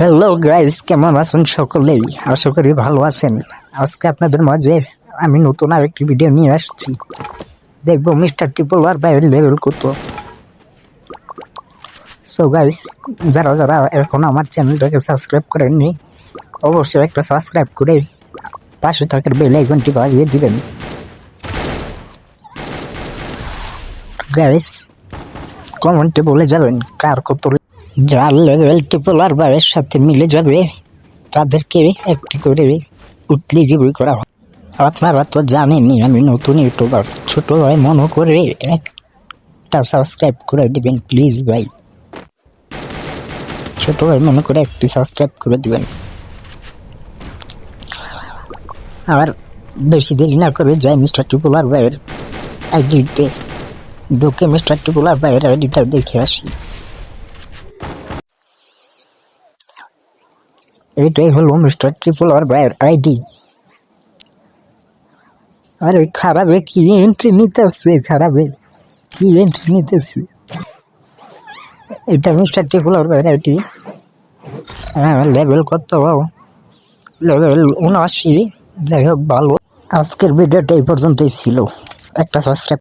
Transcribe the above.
Hello guys কেমন আছেন সকলেই? আশা করি ভালো আছেন। আজকে আপনাদের মাঝে আমি নতুন আরেকটি ভিডিও নিয়ে আসছি। দেখব মিস্টার ট্রিপল আর বাইরের লেভেল কত। সো গাইস যারা যারা এখন আমার চ্যানেলটাকে সাবস্ক্রাইব করেননি, অবশ্যই একটা সাবস্ক্রাইব করে পাশে থাকার বেল আইকনটি বাজিয়ে দিবেন। গাইস কমেন্টে বলে যাবেন কার কত যার লেভেল ট্রিপল আর বাইরের সাথে মিলে যাবে। তাদেরকে একটি করে উতলি করা হয়। আপনারা তো জানেনই, আমি নতুন ইউটিউবার। ছোট ভাই মনে করে একটা সাবস্ক্রাইব করে দিবেন প্লিজ ভাই। ছোট ভাই মনে করে একটি সাবস্ক্রাইব করে দিবেন। আর বেশি দেরি না করে যাই মিস্টার ট্রিপল আর ভাইয়ের আইডিতে। ঢুকে মিস্টার ট্রিপল আর ভাইয়ের আইডিটা দেখে আসি। এটাই হলো মিস্টার ট্রিপল আর ভাইয়ের আইডি আরে খারাপে কি এন্ট্রি নিতেছে খারাপে? কি এন্ট্রি নিতেছে এটা মিস্টার ট্রিপল আর ভাইয়ের আইডি হ্যাঁ লেভেল কত? লেভেল উনআশি। যাই হোক, ভালো। আজকের ভিডিওটা এই পর্যন্তই ছিল। একটা সাবস্ক্রাইব